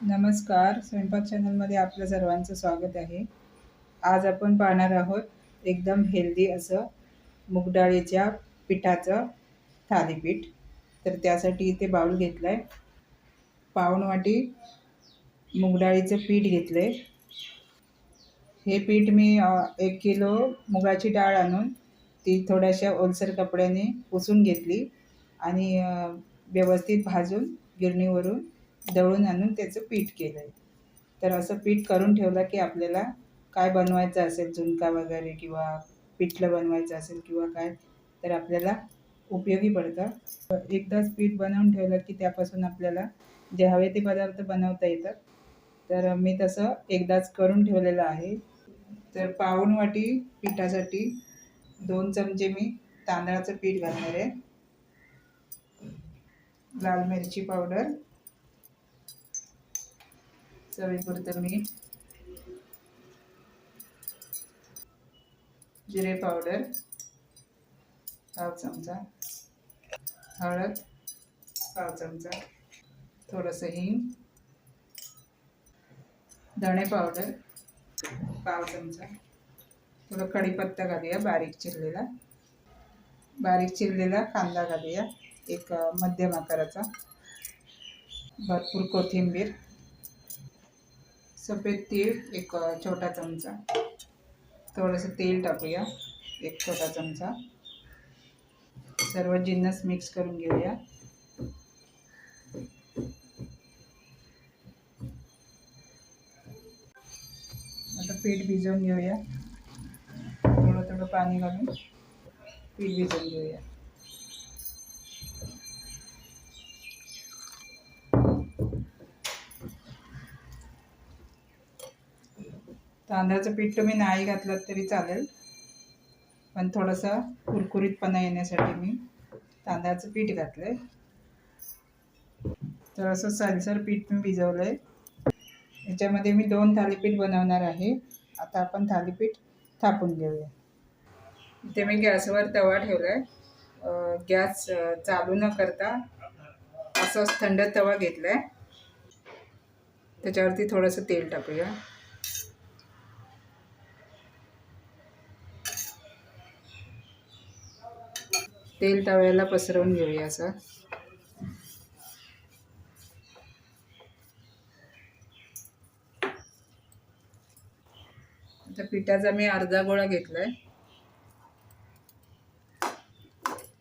नमस्कार. स्वयंपाक चॅनलमध्ये आपल्या सर्वांचं स्वागत आहे. आज आपण पाहणार आहोत एकदम हेल्दी असं मुगडाळीच्या पिठाचं थालीपीठ. तर त्यासाठी इथे बाऊल घेतलं आहे पावणवाटी मुगडाळीचं पीठ घेतलं आहे हे पीठ मी एक किलो मुगाची डाळ आणून ती थोड्याशा ओलसर कपड्याने पुसून घेतली आणि व्यवस्थित भाजून गिरणीवरून दळून आणून त्याचं पीठ केलं आहे तर असं पीठ करून ठेवलं की आपल्याला काय बनवायचं असेल झुणका वगैरे किंवा पिठलं बनवायचं असेल किंवा काय तर आपल्याला उपयोगी पडतं. एकदाच पीठ बनवून ठेवलं की त्यापासून आपल्याला जे हवे ते पदार्थ बनवता येतात. तर मी तसं एकदाच करून ठेवलेलं आहे. तर पाऊण वाटी पिठासाठी दोन चमचे मी तांदळाचं पीठ घालणार आहे. लाल मिरची पावडर. चवीपुरतं मीठ जिरे पावडर पाव चमचा. हळद पाव चमचा. थोडंसं हिंग. धणे पावडर पाव चमचा. थोडं कढीपत्ता घालूया बारीक चिरलेला. बारीक चिरलेला कांदा घालूया एक मध्यम आकाराचा. भरपूर कोथिंबीर. सफेद तीळ एक छोटा चमचा. थोडंसं तेल टाकूया एक छोटा चमचा. सर्व जिन्नस मिक्स करून घेऊया. आता पीठ भिजवून घेऊया. थोडं थोडं पाणी घालून पीठ भिजवून घेऊया. तांदळाचं पीठ तुम्ही नाही घातलं तरी चालेल. पण थोडंसं कुरकुरीतपणा येण्यासाठी मी तांदळाचं पीठ घातलं आहे तर असं सलसर पीठ मी भिजवलं आहे याच्यामध्ये मी दोन थालीपीठ बनवणार आहे. आता आपण थालीपीठ थापून घेऊया. इथे मी गॅसवर तवा ठेवला आहे गॅस चालू न करता असंच थंड तवा घेतला आहे त्याच्यावरती थोडंसं तेल टाकूया. तेल तव्याला पसरवून घेऊया असं. आता पिठाचा मी अर्धा गोळा घेतलाय.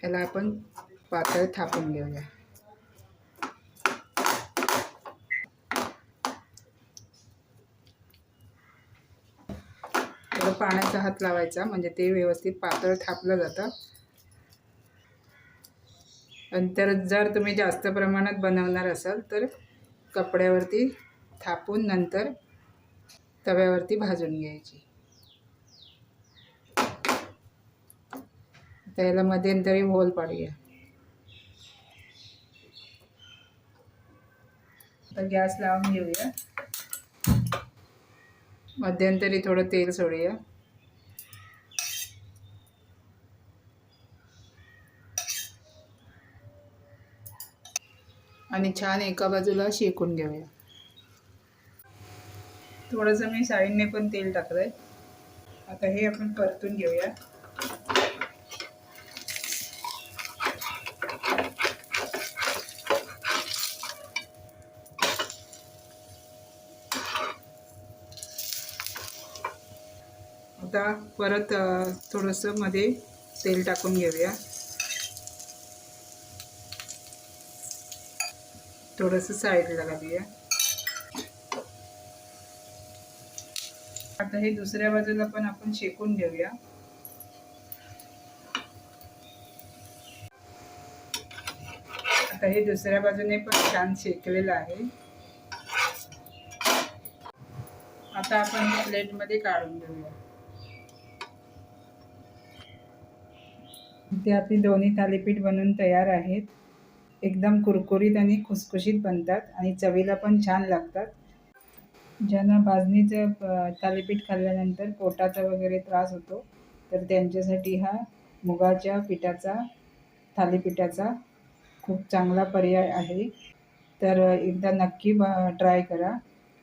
याला आपण पातळ थापून घेऊया. पाण्याचा हात लावायचा म्हणजे ते व्यवस्थित पातळ थापलं जातं. नंतर जर तुम्ही जास्त प्रमाणात बनवणार असाल तर कपड्यावरती थापून नंतर तव्यावरती भाजून घ्यायची. त्याला मध्यंतरी होल पाडूया. आता गॅस लावून घेऊया. मध्यंतरी थोडं तेल सोडूया. आणि छान एका बाजूला शेकून घेऊया. थोडंसं मी साईडने पण तेल टाकलंय. आता हे आपण परतून घेऊया. आता परत थोडंसं मध्ये तेल टाकून घेऊया. थोडंसं साईडला घालूया. आता हे दुसऱ्या बाजूला पण आपण शेकून घेऊया. आता हे दुसऱ्या बाजूने पण छान शेकलेलं आहे. आता आपण हे प्लेटमध्ये काढून घेऊया. इथे आपली दोन्ही थालीपीठ बनवून तयार आहेत. एकदम कुरकुरीत आणि खुसखुशीत बनतात आणि चवीला पण छान लागतात. ज्यांना भाजणीचं थालीपीठ खाल्ल्यानंतर पोटाचा वगैरे त्रास होतो तर त्यांच्यासाठी हा मुगाच्या पिठाचा थालीपीठाचा खूप चांगला पर्याय आहे. तर एकदा नक्की ट्राय करा.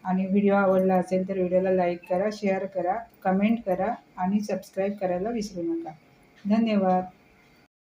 आणि व्हिडिओ आवडला असेल तर व्हिडिओला लाईक करा शेअर करा कमेंट करा आणि सबस्क्राईब करायला विसरू नका. धन्यवाद.